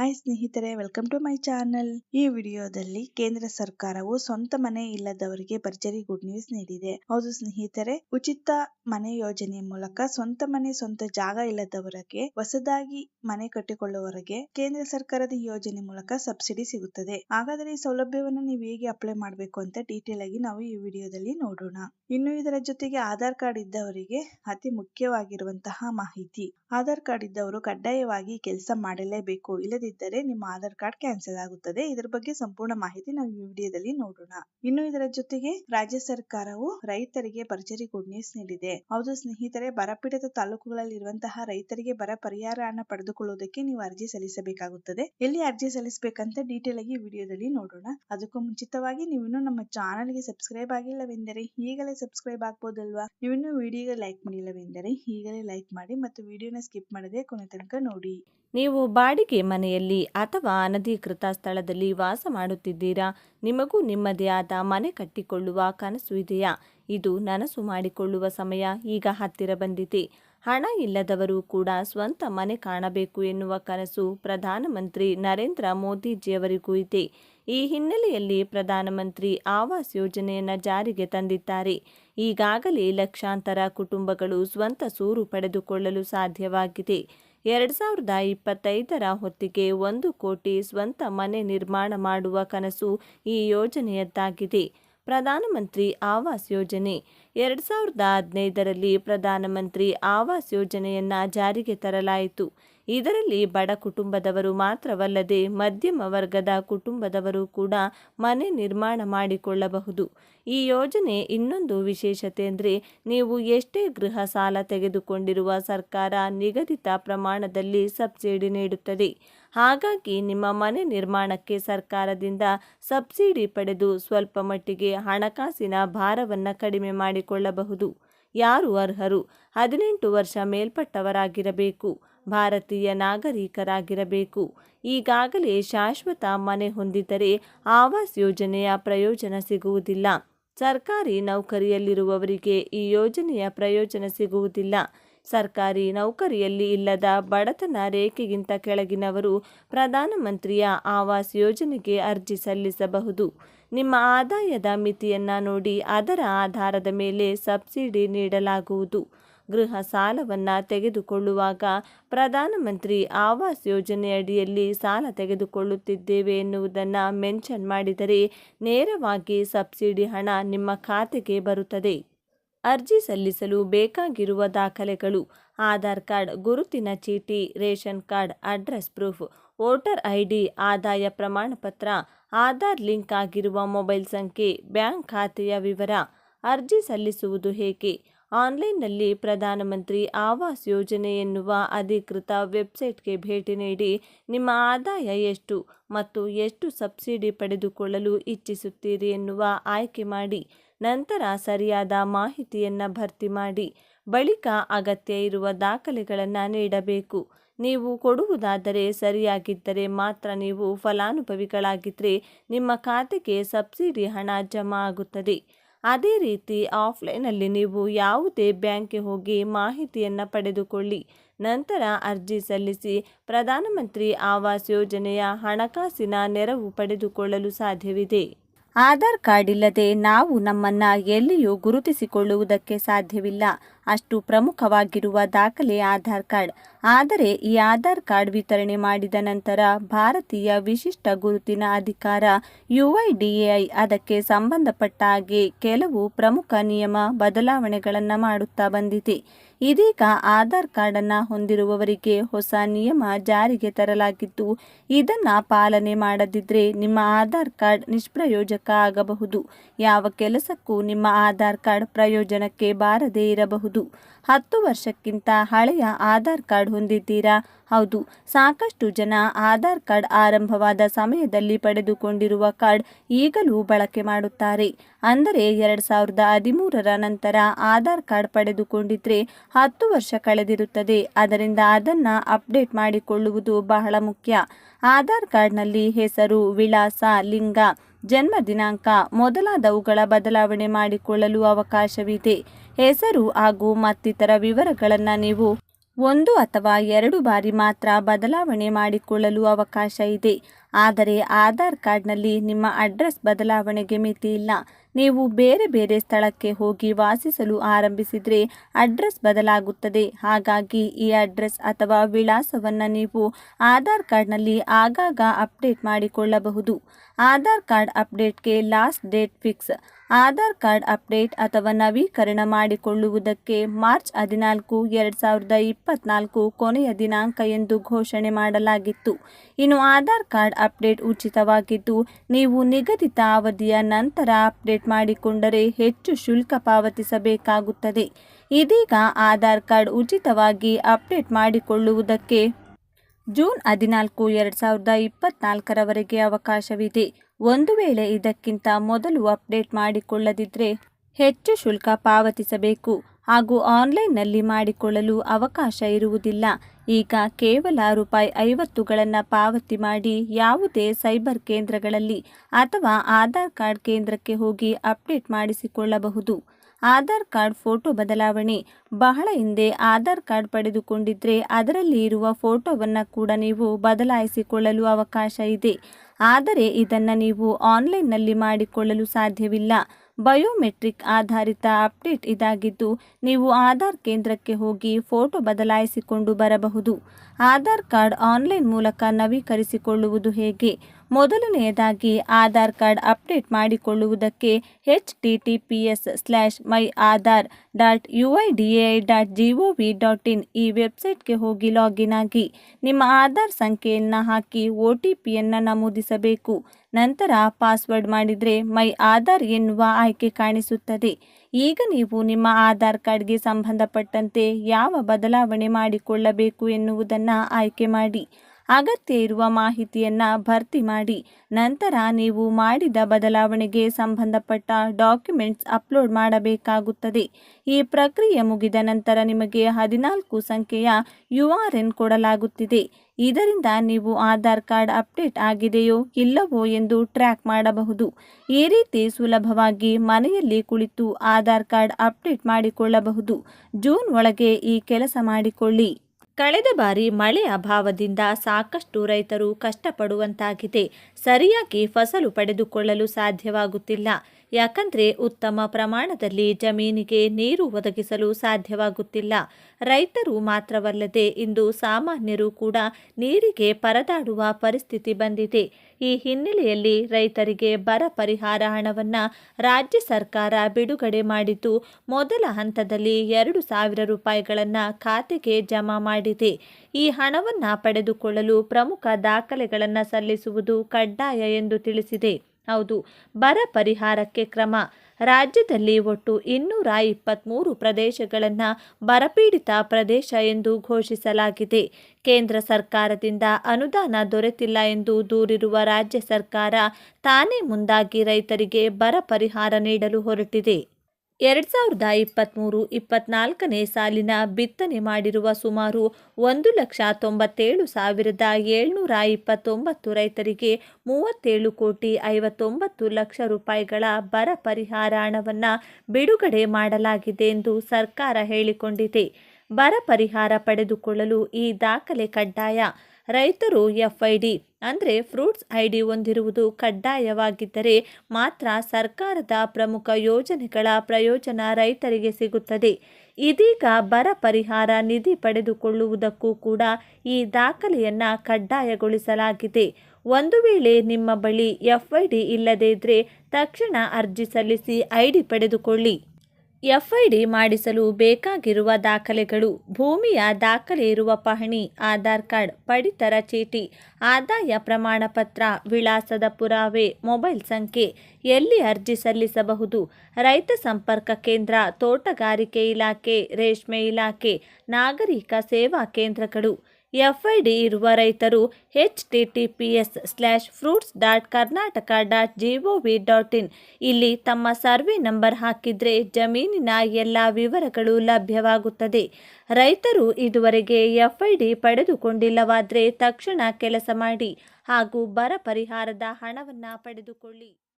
Hi ಸ್ನೇಹಿತರೆ welcome to my channel ಈ ವಿಡಿಯೋದಲ್ಲಿ ಕೇಂದ್ರ ಸರ್ಕಾರವು ಸ್ವಂತ ಮನೆ ಇಲ್ಲದವರಿಗೆ ಭರ್ಜರಿ ಗುಡ್ ನ್ಯೂಸ್ ನೀಡಿದೆ. ಹೌದು ಸ್ನೇಹಿತರೆ, ಉಚಿತ ಮನೆ ಯೋಜನೆ ಮೂಲಕ ಸ್ವಂತ ಮನೆ, ಸ್ವಂತ ಜಾಗ ಇಲ್ಲದವರಿಗೆ, ಹೊಸದಾಗಿ ಮನೆ ಕಟ್ಟಿಕೊಳ್ಳುವವರಿಗೆ ಕೇಂದ್ರ ಸರ್ಕಾರದ ಯೋಜನೆ ಮೂಲಕ ಸಬ್ಸಿಡಿ ಸಿಗುತ್ತದೆ. ಹಾಗಾದರೆ ಈ ಸೌಲಭ್ಯವನ್ನು ನೀವು ಹೇಗೆ ಅಪ್ಲೈ ಮಾಡಬೇಕು ಅಂತ ಡೀಟೇಲ್ ಆಗಿ ನಾವು ಈ ವಿಡಿಯೋದಲ್ಲಿ ನೋಡೋಣ. ಇನ್ನು ಇದರ ಜೊತೆಗೆ ಆಧಾರ್ ಕಾರ್ಡ್ ಇದ್ದವರಿಗೆ ಅತಿ ಮುಖ್ಯವಾಗಿರುವಂತಹ ಮಾಹಿತಿ. ಆಧಾರ್ ಕಾರ್ಡ್ ಇದ್ದವರು ಕಡ್ಡಾಯವಾಗಿ ಕೆಲಸ ಮಾಡಲೇಬೇಕು. ಇಲ್ಲದಿದ್ದರೆ ನಿಮ್ಮ ಆಧಾರ್ ಕಾರ್ಡ್ ಕ್ಯಾನ್ಸಲ್ ಆಗುತ್ತದೆ. ಇದರ ಬಗ್ಗೆ ಸಂಪೂರ್ಣ ಮಾಹಿತಿ ನಾವು ಈ ವಿಡಿಯೋದಲ್ಲಿ ನೋಡೋಣ. ಇನ್ನು ಇದರ ಜೊತೆಗೆ ರಾಜ್ಯ ಸರ್ಕಾರವು ರೈತರಿಗೆ ಭರ್ಜರಿ ಗುಡ್ ನ್ಯೂಸ್ ನೀಡಿದೆ. ಹೌದು ಸ್ನೇಹಿತರೆ, ಬರಪೀಡಿತ ತಾಲೂಕುಗಳಲ್ಲಿ ಇರುವಂತಹ ರೈತರಿಗೆ ಬರ ಪರಿಹಾರ ಹಣ ಪಡೆದುಕೊಳ್ಳುವುದಕ್ಕೆ ನೀವು ಅರ್ಜಿ ಸಲ್ಲಿಸಬೇಕಾಗುತ್ತದೆ. ಎಲ್ಲಿ ಅರ್ಜಿ ಸಲ್ಲಿಸಬೇಕಂತ ಡೀಟೇಲ್ ಆಗಿ ವಿಡಿಯೋದಲ್ಲಿ ನೋಡೋಣ. ಅದಕ್ಕೂ ಮುಂಚಿತವಾಗಿ ನೀವು ಇನ್ನೂ ನಮ್ಮ ಚಾನಲ್ಗೆ ಸಬ್ಸ್ಕ್ರೈಬ್ ಆಗಿಲ್ಲವೆಂದರೆ ಈಗಲೇ ಸಬ್ಸ್ಕ್ರೈಬ್ ಆಗ್ಬೋದಲ್ವಾ? ನೀವು ವಿಡಿಯೋಗೆ ಲೈಕ್ ಮಾಡಿಲ್ಲವೆಂದರೆ ಈಗಲೇ ಲೈಕ್ ಮಾಡಿ ಮತ್ತು ವಿಡಿಯೋನ ಸ್ಕಿಪ್ ಮಾಡದೆ ಕೊನೆ ತನಕ ನೋಡಿ. ನೀವು ಬಾಡಿಗೆ ಮನೆಯಲ್ಲಿ ಅಥವಾ ಅನಧಿಕೃತ ಸ್ಥಳದಲ್ಲಿ ವಾಸ ಮಾಡುತ್ತಿದ್ದೀರಾ? ನಿಮಗೂ ನಿಮ್ಮದೇ ಆದ ಮನೆ ಕಟ್ಟಿಕೊಳ್ಳುವ ಕನಸು ಇದೆಯಾ? ಇದು ನನಸು ಮಾಡಿಕೊಳ್ಳುವ ಸಮಯ ಈಗ ಹತ್ತಿರ ಬಂದಿದೆ. ಹಣ ಇಲ್ಲದವರು ಕೂಡ ಸ್ವಂತ ಮನೆ ಕಾಣಬೇಕು ಎನ್ನುವ ಕನಸು ಪ್ರಧಾನಮಂತ್ರಿ ನರೇಂದ್ರ ಮೋದಿಜಿಯವರಿಗೂ ಇದೆ. ಈ ಹಿನ್ನೆಲೆಯಲ್ಲಿ ಪ್ರಧಾನಮಂತ್ರಿ ಆವಾಸ್ ಯೋಜನೆಯನ್ನು ಜಾರಿಗೆ ತಂದಿದ್ದಾರೆ. ಈಗಾಗಲೇ ಲಕ್ಷಾಂತರ ಕುಟುಂಬಗಳು ಸ್ವಂತ ಸೂರು ಪಡೆದುಕೊಳ್ಳಲು ಸಾಧ್ಯವಾಗಿದೆ. ಎರಡು ಸಾವಿರದ ಇಪ್ಪತ್ತೈದರ ಹೊತ್ತಿಗೆ ಒಂದು ಕೋಟಿ ಸ್ವಂತ ಮನೆ ನಿರ್ಮಾಣ ಮಾಡುವ ಕನಸು ಈ ಯೋಜನೆಯದ್ದಾಗಿದೆ. ಪ್ರಧಾನಮಂತ್ರಿ ಆವಾಸ್ ಯೋಜನೆ. ಎರಡು ಸಾವಿರದ ಹದಿನೈದರಲ್ಲಿ ಪ್ರಧಾನಮಂತ್ರಿ ಆವಾಸ್ ಯೋಜನೆಯನ್ನು ಜಾರಿಗೆ ತರಲಾಯಿತು. ಇದರಲ್ಲಿ ಬಡ ಕುಟುಂಬದವರು ಮಾತ್ರವಲ್ಲದೆ ಮಧ್ಯಮ ವರ್ಗದ ಕುಟುಂಬದವರು ಕೂಡ ಮನೆ ನಿರ್ಮಾಣ ಮಾಡಿಕೊಳ್ಳಬಹುದು. ಈ ಯೋಜನೆ ಇನ್ನೊಂದು ವಿಶೇಷತೆ ಅಂದರೆ ನೀವು ಎಷ್ಟೇ ಗೃಹ ಸಾಲ ತೆಗೆದುಕೊಂಡಿರುವ ಸರ್ಕಾರ ನಿಗದಿತ ಪ್ರಮಾಣದಲ್ಲಿ ಸಬ್ಸಿಡಿ ನೀಡುತ್ತದೆ. ಹಾಗಾಗಿ ನಿಮ್ಮ ಮನೆ ನಿರ್ಮಾಣಕ್ಕೆ ಸರ್ಕಾರದಿಂದ ಸಬ್ಸಿಡಿ ಪಡೆದು ಸ್ವಲ್ಪ ಮಟ್ಟಿಗೆ ಹಣಕಾಸಿನ ಭಾರವನ್ನು ಕಡಿಮೆ ಮಾಡಿಕೊಳ್ಳಬಹುದು. ಯಾರು ಅರ್ಹರು? ಹದಿನೆಂಟು ವರ್ಷ ಮೇಲ್ಪಟ್ಟವರಾಗಿರಬೇಕು. ಭಾರತೀಯ ನಾಗರಿಕರಾಗಿರಬೇಕು. ಈಗಾಗಲೇ ಶಾಶ್ವತ ಮನೆ ಹೊಂದಿದ್ದರೆ ಆವಾಸ್ ಯೋಜನೆಯ ಪ್ರಯೋಜನ ಸಿಗುವುದಿಲ್ಲ. ಸರ್ಕಾರಿ ನೌಕರಿಯಲ್ಲಿರುವವರಿಗೆ ಈ ಯೋಜನೆಯ ಪ್ರಯೋಜನ ಸಿಗುವುದಿಲ್ಲ. ಸರ್ಕಾರಿ ನೌಕರಿಯಲ್ಲಿ ಇಲ್ಲದ ಬಡತನ ರೇಖೆಗಿಂತ ಕೆಳಗಿನವರು ಪ್ರಧಾನಮಂತ್ರಿಯ ಆವಾಸ್ ಯೋಜನೆಗೆ ಅರ್ಜಿ ಸಲ್ಲಿಸಬಹುದು. ನಿಮ್ಮ ಆದಾಯದ ಮಿತಿಯನ್ನು ನೋಡಿ ಅದರ ಆಧಾರದ ಮೇಲೆ ಸಬ್ಸಿಡಿ ನೀಡಲಾಗುವುದು. ಗೃಹ ಸಾಲವನ್ನು ತೆಗೆದುಕೊಳ್ಳುವಾಗ ಪ್ರಧಾನಮಂತ್ರಿ ಆವಾಸ್ ಯೋಜನೆಯಡಿಯಲ್ಲಿ ಸಾಲ ತೆಗೆದುಕೊಳ್ಳುತ್ತಿದ್ದೇವೆ ಎನ್ನುವುದನ್ನು ಮೆನ್ಷನ್ ಮಾಡಿದರೆ ನೇರವಾಗಿ ಸಬ್ಸಿಡಿ ಹಣ ನಿಮ್ಮ ಖಾತೆಗೆ ಬರುತ್ತದೆ. ಅರ್ಜಿ ಸಲ್ಲಿಸಲು ಬೇಕಾಗಿರುವ ದಾಖಲೆಗಳು, ಆಧಾರ್ ಕಾರ್ಡ್, ಗುರುತಿನ ಚೀಟಿ, ration card, address proof, voter I D ಆದಾಯ ಪ್ರಮಾಣಪತ್ರ, ಆಧಾರ್ ಲಿಂಕ್ ಆಗಿರುವ ಮೊಬೈಲ್ ಸಂಖ್ಯೆ, ಬ್ಯಾಂಕ್ ಖಾತೆಯ ವಿವರ, ಅರ್ಜಿ ಸಲ್ಲಿಸುವುದು ಹೇಗೆ ಆನ್ಲೈನ್ನಲ್ಲಿ ಪ್ರಧಾನಮಂತ್ರಿ ಆವಾಸ್ ಯೋಜನೆ ಎನ್ನುವ ಅಧಿಕೃತ ವೆಬ್ಸೈಟ್ಗೆ ಭೇಟಿ ನೀಡಿ ನಿಮ್ಮ ಆದಾಯ ಎಷ್ಟು ಮತ್ತು ಎಷ್ಟು ಸಬ್ಸಿಡಿ ಪಡೆದುಕೊಳ್ಳಲು ಇಚ್ಛಿಸುತ್ತೀರಿ ಎನ್ನುವ ಆಯ್ಕೆ ಮಾಡಿ, ನಂತರ ಸರಿಯಾದ ಮಾಹಿತಿಯನ್ನು ಭರ್ತಿ ಮಾಡಿ, ಬಳಿಕ ಅಗತ್ಯ ಇರುವ ದಾಖಲೆಗಳನ್ನು ನೀಡಬೇಕು. ನೀವು ಕೊಡುವುದಾದರೆ ಸರಿಯಾಗಿದ್ದರೆ ಮಾತ್ರ ನೀವು ಫಲಾನುಭವಿಗಳಾಗಿದ್ದರೆ ನಿಮ್ಮ ಖಾತೆಗೆ ಸಬ್ಸಿಡಿ ಹಣ ಜಮಾ ಆಗುತ್ತದೆ. ಅದೇ ರೀತಿ ಆಫ್ಲೈನಲ್ಲಿ ನೀವು ಯಾವುದೇ ಬ್ಯಾಂಕ್ಗೆ ಹೋಗಿ ಮಾಹಿತಿಯನ್ನು ಪಡೆದುಕೊಳ್ಳಿ. ನಂತರ ಅರ್ಜಿ ಸಲ್ಲಿಸಿ ಪ್ರಧಾನಮಂತ್ರಿ ಆವಾಸ್ ಯೋಜನೆಯ ಹಣಕಾಸಿನ ನೆರವು ಪಡೆದುಕೊಳ್ಳಲು ಸಾಧ್ಯವಿದೆ. ಆಧಾರ್ ಕಾರ್ಡ್ ಇಲ್ಲದೆ ನಾವು ನಮ್ಮನ್ನ ಎಲ್ಲಿಯೂ ಗುರುತಿಸಿಕೊಳ್ಳುವುದಕ್ಕೆ ಸಾಧ್ಯವಿಲ್ಲ. ಅಷ್ಟು ಪ್ರಮುಖವಾಗಿರುವ ದಾಖಲೆ ಆಧಾರ್ ಕಾರ್ಡ್. ಆದರೆ ಈ ಆಧಾರ್ ಕಾರ್ಡ್ ವಿತರಣೆ ಮಾಡಿದ ನಂತರ ಭಾರತೀಯ ವಿಶಿಷ್ಟ ಗುರುತಿನ ಅಧಿಕಾರ ಯುಐಡಿಎಐ ಅದಕ್ಕೆ ಸಂಬಂಧಪಟ್ಟ ಹಾಗೆ ಕೆಲವು ಪ್ರಮುಖ ನಿಯಮ ಬದಲಾವಣೆಗಳನ್ನು ಮಾಡುತ್ತಾ ಬಂದಿದೆ. ಇದೀಗ ಆಧಾರ್ ಕಾರ್ಡನ್ನು ಹೊಂದಿರುವವರಿಗೆ ಹೊಸ ನಿಯಮ ಜಾರಿಗೆ ತರಲಾಗಿದ್ದು, ಇದನ್ನು ಪಾಲನೆ ಮಾಡದಿದ್ದರೆ ನಿಮ್ಮ ಆಧಾರ್ ಕಾರ್ಡ್ ನಿಷ್ಪ್ರಯೋಜಕ ಆಗಬಹುದು. ಯಾವ ಕೆಲಸಕ್ಕೂ ನಿಮ್ಮ ಆಧಾರ್ ಕಾರ್ಡ್ ಪ್ರಯೋಜನಕ್ಕೆ ಬಾರದೇ ಇರಬಹುದು. ಹತ್ತು ವರ್ಷಕ್ಕಿಂತ ಹಳೆಯ ಆಧಾರ್ ಕಾರ್ಡ್ ಹೊಂದಿದ್ದೀರಾ? ಹೌದು. ಸಾಕಷ್ಟು ಜನ ಆಧಾರ್ ಕಾರ್ಡ್ ಆರಂಭವಾದ ಸಮಯದಲ್ಲಿ ಪಡೆದುಕೊಂಡಿರುವ ಕಾರ್ಡ್ ಈಗಲೂ ಬಳಕೆ ಮಾಡುತ್ತಾರೆ. ಅಂದರೆ ಎರಡು ಸಾವಿರದ ಹದಿಮೂರರ ನಂತರ ಆಧಾರ್ ಕಾರ್ಡ್ ಪಡೆದುಕೊಂಡಿದ್ರೆ ಹತ್ತು ವರ್ಷ ಕಳೆದಿರುತ್ತದೆ. ಅದರಿಂದ ಅದನ್ನು ಅಪ್ಡೇಟ್ ಮಾಡಿಕೊಳ್ಳುವುದು ಬಹಳ ಮುಖ್ಯ. ಆಧಾರ್ ಕಾರ್ಡ್ನಲ್ಲಿ ಹೆಸರು, ವಿಳಾಸ, ಲಿಂಗ, ಜನ್ಮ ದಿನಾಂಕ ಮೊದಲಾದವುಗಳ ಬದಲಾವಣೆ ಮಾಡಿಕೊಳ್ಳಲು ಅವಕಾಶವಿದೆ. ಹೆಸರು ಹಾಗೂ ಮತ್ತಿತರ ವಿವರಗಳನ್ನು ನೀವು ಒಂದು ಅಥವಾ ಎರಡು ಬಾರಿ ಮಾತ್ರ ಬದಲಾವಣೆ ಮಾಡಿಕೊಳ್ಳಲು ಅವಕಾಶ ಇದೆ. ಆದರೆ ಆಧಾರ್ ಕಾರ್ಡ್ನಲ್ಲಿ ನಿಮ್ಮ ಅಡ್ರೆಸ್ ಬದಲಾವಣೆಗೆ ಮಿತಿ ಇಲ್ಲ. ನೀವು ಬೇರೆ ಬೇರೆ ಸ್ಥಳಕ್ಕೆ ಹೋಗಿ ವಾಸಿಸಲು ಆರಂಭಿಸಿದರೆ ಅಡ್ರೆಸ್ ಬದಲಾಗುತ್ತದೆ. ಹಾಗಾಗಿ ಈ ಅಡ್ರೆಸ್ ಅಥವಾ ವಿಳಾಸವನ್ನು ನೀವು ಆಧಾರ್ ಕಾರ್ಡ್ನಲ್ಲಿ ಆಗಾಗ ಅಪ್ಡೇಟ್ ಮಾಡಿಕೊಳ್ಳಬಹುದು. Aadhaar card ಅಪ್ಡೇಟ್ಗೆ last date fix. Aadhaar card update ಅಥವಾ ನವೀಕರಣ ಮಾಡಿಕೊಳ್ಳುವುದಕ್ಕೆ ಮಾರ್ಚ್ ಹದಿನಾಲ್ಕು, ಎರಡು ಸಾವಿರದ ಇಪ್ಪತ್ನಾಲ್ಕು ಕೊನೆಯ ದಿನಾಂಕ ಎಂದು ಘೋಷಣೆ ಮಾಡಲಾಗಿತ್ತು. ಇನ್ನು ಆಧಾರ್ ಕಾರ್ಡ್ ಅಪ್ಡೇಟ್ ಉಚಿತವಾಗಿದ್ದು, ನೀವು ನಿಗದಿತ ಅವಧಿಯ ನಂತರ ಅಪ್ಡೇಟ್ ಮಾಡಿಕೊಂಡರೆ ಹೆಚ್ಚು ಶುಲ್ಕ ಪಾವತಿಸಬೇಕಾಗುತ್ತದೆ. ಇದೀಗ ಆಧಾರ್ ಕಾರ್ಡ್ ಉಚಿತವಾಗಿ ಅಪ್ಡೇಟ್ ಮಾಡಿಕೊಳ್ಳುವುದಕ್ಕೆ ಜೂನ್ ಹದಿನಾಲ್ಕು, ಎರಡು ಸಾವಿರದ ಇಪ್ಪತ್ನಾಲ್ಕರವರೆಗೆ ಅವಕಾಶವಿದೆ. ಒಂದು ವೇಳೆ ಇದಕ್ಕಿಂತ ಮೊದಲು ಅಪ್ಡೇಟ್ ಮಾಡಿಕೊಳ್ಳದಿದ್ದರೆ ಹೆಚ್ಚು ಶುಲ್ಕ ಪಾವತಿಸಬೇಕು ಹಾಗೂ ಆನ್ಲೈನ್ನಲ್ಲಿ ಮಾಡಿಕೊಳ್ಳಲು ಅವಕಾಶ ಇರುವುದಿಲ್ಲ. ಈಗ ಕೇವಲ ರೂಪಾಯಿ ಐವತ್ತುಗಳನ್ನು ಪಾವತಿ ಮಾಡಿ ಯಾವುದೇ ಸೈಬರ್ ಕೇಂದ್ರಗಳಲ್ಲಿ ಅಥವಾ ಆಧಾರ್ ಕಾರ್ಡ್ ಕೇಂದ್ರಕ್ಕೆ ಹೋಗಿ ಅಪ್ಡೇಟ್ ಮಾಡಿಸಿಕೊಳ್ಳಬಹುದು. ಆಧಾರ್ ಕಾರ್ಡ್ ಫೋಟೋ ಬದಲಾವಣೆ. ಬಹಳ ಹಿಂದೆ ಆಧಾರ್ ಕಾರ್ಡ್ ಪಡೆದುಕೊಂಡಿದ್ದರೆ ಅದರಲ್ಲಿ ಇರುವ ಫೋಟೋವನ್ನು ಕೂಡ ನೀವು ಬದಲಾಯಿಸಿಕೊಳ್ಳಲು ಅವಕಾಶ ಇದೆ. ಆದರೆ ಇದನ್ನು ನೀವು ಆನ್ಲೈನ್ನಲ್ಲಿ ಮಾಡಿಕೊಳ್ಳಲು ಸಾಧ್ಯವಿಲ್ಲ. ಬಯೋಮೆಟ್ರಿಕ್ ಆಧಾರಿತ ಅಪ್ಡೇಟ್ ಇದಾಗಿದ್ದು ನೀವು ಆಧಾರ್ ಕೇಂದ್ರಕ್ಕೆ ಹೋಗಿ ಫೋಟೋ ಬದಲಾಯಿಸಿಕೊಂಡು ಬರಬಹುದು. ಆಧಾರ್ ಕಾರ್ಡ್ ಆನ್ಲೈನ್ ಮೂಲಕ ನವೀಕರಿಸಿಕೊಳ್ಳುವುದು ಹೇಗೆ? ಮೊದಲನೆಯದಾಗಿ Aadhaar card update ಮಾಡಿಕೊಳ್ಳುವುದಕ್ಕೆ H T T P S slash my Aadhaar dot U I D A I dot G O V dot in ಈ ವೆಬ್ಸೈಟ್ಗೆ ಹೋಗಿ ಲಾಗಿನ್ ಆಗಿ ನಿಮ್ಮ ಆಧಾರ್ ಸಂಖ್ಯೆಯನ್ನು ಹಾಕಿ ಒ ಟಿ ಪಿಯನ್ನು ನಮೂದಿಸಬೇಕು. ನಂತರ ಪಾಸ್ವರ್ಡ್ ಮಾಡಿದರೆ ಮೈ ಆಧಾರ್ ಎನ್ನುವ ಆಯ್ಕೆ ಕಾಣಿಸುತ್ತದೆ. ಈಗ ನೀವು ನಿಮ್ಮ ಆಧಾರ್ ಕಾರ್ಡ್ಗೆ ಸಂಬಂಧಪಟ್ಟಂತೆ ಯಾವ ಬದಲಾವಣೆ ಮಾಡಿಕೊಳ್ಳಬೇಕು ಎನ್ನುವುದನ್ನು ಆಯ್ಕೆ ಮಾಡಿ. ಅಗತ್ಯ ಇರುವ ಮಾಹಿತಿಯನ್ನು ಭರ್ತಿ ಮಾಡಿ, ನಂತರ ನೀವು ಮಾಡಿದ ಬದಲಾವಣೆಗೆ ಸಂಬಂಧಪಟ್ಟ ಡಾಕ್ಯುಮೆಂಟ್ಸ್ ಅಪ್ಲೋಡ್ ಮಾಡಬೇಕಾಗುತ್ತದೆ. ಈ ಪ್ರಕ್ರಿಯೆ ಮುಗಿದ ನಂತರ ನಿಮಗೆ ಹದಿನಾಲ್ಕು ಸಂಖ್ಯೆಯ ಯು ಆರ್ ಎನ್ ಕೊಡಲಾಗುತ್ತಿದೆ. ಇದರಿಂದ ನೀವು ಆಧಾರ್ ಕಾರ್ಡ್ ಅಪ್ಡೇಟ್ ಆಗಿದೆಯೋ ಇಲ್ಲವೋ ಎಂದು ಟ್ರ್ಯಾಕ್ ಮಾಡಬಹುದು. ಈ ರೀತಿ ಸುಲಭವಾಗಿ ಮನೆಯಲ್ಲಿ ಕುಳಿತು ಆಧಾರ್ ಕಾರ್ಡ್ ಅಪ್ಡೇಟ್ ಮಾಡಿಕೊಳ್ಳಬಹುದು. ಜೂನ್ ಒಳಗೆ ಈ ಕೆಲಸ ಮಾಡಿಕೊಳ್ಳಿ. ಕಳೆದ ಬಾರಿ ಮಳೆ ಅಭಾವದಿಂದ ಸಾಕಷ್ಟು ರೈತರು ಕಷ್ಟಪಡುವಂತಾಗಿದೆ. ಸರಿಯಾಗಿ ಫಸಲು ಪಡೆದುಕೊಳ್ಳಲು ಸಾಧ್ಯವಾಗುತ್ತಿಲ್ಲ. ಯಾಕಂದರೆ ಉತ್ತಮ ಪ್ರಮಾಣದಲ್ಲಿ ಜಮೀನಿಗೆ ನೀರು ಒದಗಿಸಲು ಸಾಧ್ಯವಾಗುತ್ತಿಲ್ಲ. ರೈತರು ಮಾತ್ರವಲ್ಲದೆ ಇಂದು ಸಾಮಾನ್ಯರು ಕೂಡ ನೀರಿಗೆ ಪರದಾಡುವ ಪರಿಸ್ಥಿತಿ ಬಂದಿದೆ. ಈ ಹಿನ್ನೆಲೆಯಲ್ಲಿ ರೈತರಿಗೆ ಬರ ಪರಿಹಾರ ಹಣವನ್ನು ರಾಜ್ಯ ಸರ್ಕಾರ ಬಿಡುಗಡೆ ಮಾಡಿದ್ದು, ಮೊದಲ ಹಂತದಲ್ಲಿ ಎರಡು ಸಾವಿರ ರೂಪಾಯಿಗಳನ್ನು ಖಾತೆಗೆ ಜಮಾ ಮಾಡಿದೆ. ಈ ಹಣವನ್ನು ಪಡೆದುಕೊಳ್ಳಲು ಪ್ರಮುಖ ದಾಖಲೆಗಳನ್ನು ಸಲ್ಲಿಸುವುದು ಕಡ್ಡಾಯ ಎಂದು ತಿಳಿಸಿದೆ. ಹೌದು, ಬರ ಪರಿಹಾರಕ್ಕೆ ಕ್ರಮ. ರಾಜ್ಯದಲ್ಲಿ ಒಟ್ಟು ಇನ್ನೂರ ಇಪ್ಪತ್ತ್ಮೂರು ಪ್ರದೇಶಗಳನ್ನು ಬರಪೀಡಿತ ಪ್ರದೇಶ ಎಂದು ಘೋಷಿಸಲಾಗಿದೆ. ಕೇಂದ್ರ ಸರ್ಕಾರದಿಂದ ಅನುದಾನ ದೊರೆತಿಲ್ಲ ಎಂದು ದೂರಿರುವ ರಾಜ್ಯ ಸರ್ಕಾರ ತಾನೇ ಮುಂದಾಗಿ ರೈತರಿಗೆ ಬರ ಪರಿಹಾರ ನೀಡಲು ಹೊರಟಿದೆ. ಎರಡು ಸಾವಿರದ ಇಪ್ಪತ್ತ್ಮೂರು ಇಪ್ಪತ್ನಾಲ್ಕನೇ ಸಾಲಿನ ಬಿತ್ತನೆ ಮಾಡಿರುವ ಸುಮಾರು ಒಂದು ಲಕ್ಷ ತೊಂಬತ್ತೇಳು ಸಾವಿರದ ಏಳ್ನೂರ ಇಪ್ಪತ್ತೊಂಬತ್ತು ರೈತರಿಗೆ ಮೂವತ್ತೇಳು ಕೋಟಿ ಐವತ್ತೊಂಬತ್ತು ಲಕ್ಷ ರೂಪಾಯಿಗಳ ಬರ ಪರಿಹಾರ ಹಣವನ್ನು ಬಿಡುಗಡೆ ಮಾಡಲಾಗಿದೆ ಎಂದು ಸರ್ಕಾರ ಹೇಳಿಕೊಂಡಿದೆ. ಬರ ಪರಿಹಾರ ಪಡೆದುಕೊಳ್ಳಲು ಈ ದಾಖಲೆ ಕಡ್ಡಾಯ. ರೈತರು ಎಫ್ಐಡಿ ಅಂದರೆ ಫ್ರೂಟ್ಸ್ ಐ ಡಿ ಹೊಂದಿರುವುದು ಕಡ್ಡಾಯವಾಗಿದ್ದರೆ ಮಾತ್ರ ಸರ್ಕಾರದ ಪ್ರಮುಖ ಯೋಜನೆಗಳ ಪ್ರಯೋಜನ ರೈತರಿಗೆ ಸಿಗುತ್ತದೆ. ಇದೀಗ ಬರ ಪರಿಹಾರ ನಿಧಿ ಪಡೆದುಕೊಳ್ಳುವುದಕ್ಕೂ ಕೂಡ ಈ ದಾಖಲೆಯನ್ನು ಕಡ್ಡಾಯಗೊಳಿಸಲಾಗಿದೆ. ಒಂದು ವೇಳೆ ನಿಮ್ಮ ಬಳಿ ಎಫ್ಐಡಿ ಇಲ್ಲದೇ ಇದ್ದರೆ ತಕ್ಷಣ ಅರ್ಜಿ ಸಲ್ಲಿಸಿ ಐ ಡಿ ಪಡೆದುಕೊಳ್ಳಿ. ಎಫ್ಐಡಿ ಮಾಡಿಸಲು ಬೇಕಾಗಿರುವ ದಾಖಲೆಗಳು, ಭೂಮಿಯ ದಾಖಲೆ ಇರುವ ಪಹಣಿ, ಆಧಾರ್ ಕಾರ್ಡ್, ಪಡಿತರ ಚೀಟಿ, ಆದಾಯ ಪ್ರಮಾಣ ಪತ್ರ ವಿಳಾಸದ ಪುರಾವೆ, ಮೊಬೈಲ್ ಸಂಖ್ಯೆ ಎಲ್ಲಿ ಅರ್ಜಿ ಸಲ್ಲಿಸಬಹುದು, ರೈತ ಸಂಪರ್ಕ ಕೇಂದ್ರ, ತೋಟಗಾರಿಕೆ ಇಲಾಖೆ, ರೇಷ್ಮೆ ಇಲಾಖೆ, ನಾಗರಿಕ ಸೇವಾ ಕೇಂದ್ರಗಳು ಎಫ್ಐಡಿ ಇರುವ ರೈತರು H T T P S slash fruits dot Karnataka dot G O V dot in ಇಲ್ಲಿ ತಮ್ಮ ಸರ್ವೆ ನಂಬರ್ ಹಾಕಿದರೆ ಜಮೀನಿನ ಎಲ್ಲ ವಿವರಗಳು ಲಭ್ಯವಾಗುತ್ತದೆ. ರೈತರು ಇದುವರೆಗೆ ಎಫ್ಐಡಿ ಪಡೆದುಕೊಂಡಿಲ್ಲವಾದರೆ ತಕ್ಷಣ ಕೆಲಸ ಮಾಡಿ ಹಾಗೂ ಬರ ಪರಿಹಾರದ ಹಣವನ್ನು ಪಡೆದುಕೊಳ್ಳಿ.